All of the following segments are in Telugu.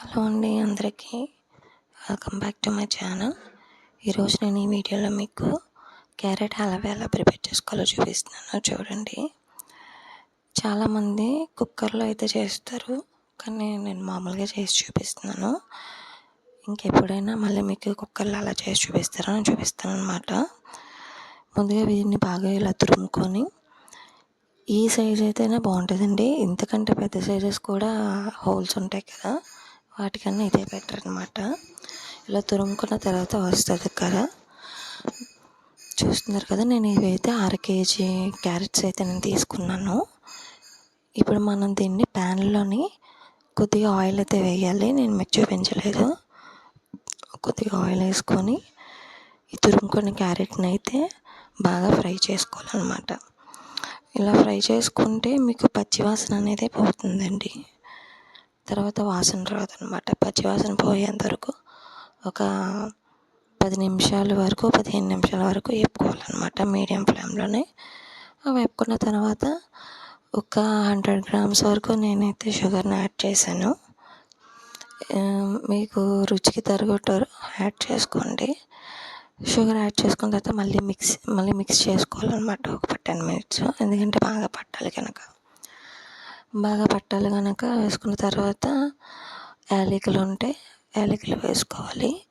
హలో అండి అందరికీ. Welcome back to my channel ఈరోజు నేను ఈ వీడియోలో మీకు క్యారెట్ హల్వా ఎలా ప్రిపేర్ చేసుకోవాలో చూపిస్తున్నాను. చూడండి. చాలామంది కుక్కర్లో అయితే చేస్తారు కానీ నేను మామూలుగా చేసి చూపిస్తున్నాను. ఇంకెప్పుడైనా మళ్ళీ మీకు కుక్కర్లో అలా చేసి చూపిస్తారని చూపిస్తాను అనమాట ముందుగా వీటిని బాగా ఇలా తురుముకొని ఈ సైజ్ అయితేనే బాగుంటుందండి. ఇంతకంటే పెద్ద సైజెస్ కూడా హోల్స్ ఉంటాయి కదా. వాటికన్నా ఇదే బెటర్ అనమాట ఇలా తురుముకున్న తర్వాత వస్తుంది కదా. చూస్తున్నారు కదా నేను ఇవైతే అర కేజీ క్యారెట్స్ అయితే నేను తీసుకున్నాను. ఇప్పుడు మనం దీన్ని ప్యాన్లోని కొద్దిగా ఆయిల్ అయితే వేయాలి. నేను మీకు చూపించలేదు. కొద్దిగా ఆయిల్ వేసుకొని ఈ తురుముకున్న క్యారెట్ని అయితే బాగా ఫ్రై చేసుకోవాలన్నమాట. ఇలా ఫ్రై చేసుకుంటే మీకు పచ్చివాసన అనేది పోతుందండి. తర్వాత వాసన రాదు అనమాట పచ్చివాసన పోయేంత వరకు ఒక పది నిమిషాల వరకు పదిహేను నిమిషాల వరకు వేపుకోవాలన్నమాట మీడియం ఫ్లేమ్లోనే. వేపుకున్న తర్వాత ఒక హండ్రెడ్ గ్రామ్స్ వరకు నేనైతే షుగర్ని యాడ్ చేశాను. మీకు రుచికి తగ్గట్టు యాడ్ చేసుకోండి. షుగర్ యాడ్ చేసుకున్న తర్వాత మళ్ళీ మిక్స్ మళ్ళీ మిక్స్ చేసుకోవాలన్నమాట ఒక టెన్ మినిట్స్. ఎందుకంటే బాగా పట్టాలి కనుక. బాగా పట్టాలి కనుక వేసుకున్న తర్వాత యాలకులు ఉంటే యాలకులు వేసుకోవాలి.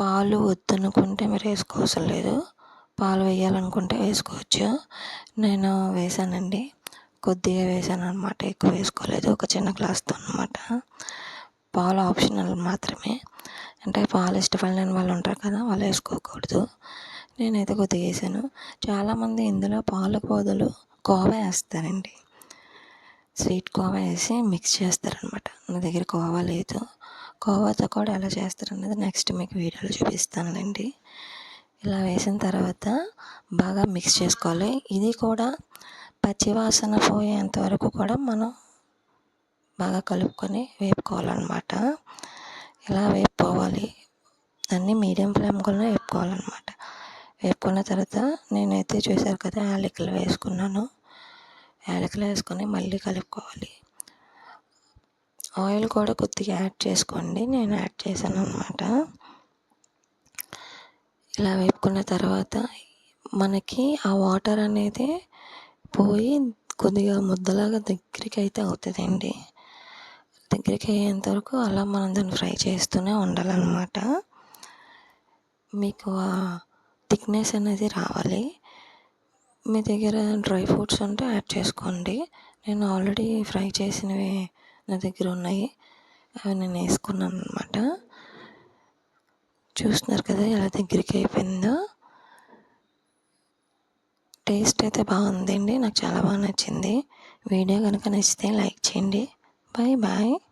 పాలు వద్దనుకుంటే మీరు వేసుకోవసరం లేదు. పాలు వేయాలనుకుంటే వేసుకోవచ్చు. నేను వేసానండి. కొద్దిగా వేసాను అనమాట ఎక్కువ వేసుకోలేదు. ఒక చిన్న గ్లాస్తో అనమాట పాలు ఆప్షనల్ మాత్రమే. అంటే పాలు ఇష్టపడలేని వాళ్ళు ఉంటారు కదా వాళ్ళు వేసుకోకూడదు. నేనైతే కొద్దిగా వేసాను. చాలామంది ఇందులో పాలు బదులు కోవా వేస్తారండి. స్వీట్ కోవా వేసి మిక్స్ చేస్తారనమాట నా దగ్గర కోవా లేదు. కోవాతో కూడా ఎలా చేస్తారనేది నెక్స్ట్ మీకు వీడియోలో చూపిస్తానులేండి. ఇలా వేసిన తర్వాత బాగా మిక్స్ చేసుకోవాలి. ఇది కూడా పచ్చివాసన పోయేంత వరకు కూడా మనం బాగా కలుపుకొని వేపుకోవాలన్నమాట. ఇలా వేపుకోవాలి. అన్నీ మీడియం ఫ్లేమ్ కూడా వేపుకోవాలన్నమాట. వేపుకున్న తర్వాత నేనైతే చూసారు కదా యాలకులు వేసుకున్నాను. యాలకులు వేసుకొని మళ్ళీ కలుపుకోవాలి. ఆయిల్ కూడా కొద్దిగా యాడ్ చేసుకోండి. నేను యాడ్ చేశాను అనమాట ఇలా వేపుకున్న తర్వాత మనకి ఆ వాటర్ అనేది పోయి కొద్దిగా ముద్దలాగా దగ్గరికి అయితే అవుతుందండి. దగ్గరికి అయ్యేంత వరకు అలా మనం దాన్ని ఫ్రై చేస్తూనే ఉండాలన్నమాట. మీకు ఆ థిక్నెస్ అనేది రావాలి. మీ దగ్గర డ్రై ఫ్రూట్స్ ఉంటే యాడ్ చేసుకోండి. నేను ఆల్రెడీ ఫ్రై చేసినవి నా దగ్గర ఉన్నాయి. అవి నేను వేసుకున్నాను అనమాట చూస్తున్నారు కదా ఎలా దగ్గరికి అయిపోయిందో. టేస్ట్ అయితే బాగుందండి. నాకు చాలా బాగా నచ్చింది. వీడియో కనుక నచ్చితే లైక్ చేయండి. Bye bye.